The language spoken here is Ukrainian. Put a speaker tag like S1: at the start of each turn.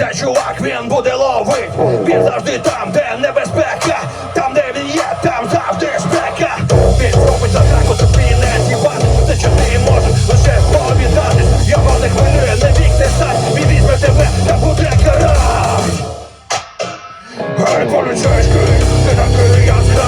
S1: Це чувак, він буде ловить. Він завжди там, де небезпека, там, де він є, там завжди спека. Він робить атаку, тобі не зібати. Те, що ти можеш лише повідати. Його не хвилює, не вік не стать. Він візьме тебе, та буде карать. Гей, поліцейський, ти такий ясний.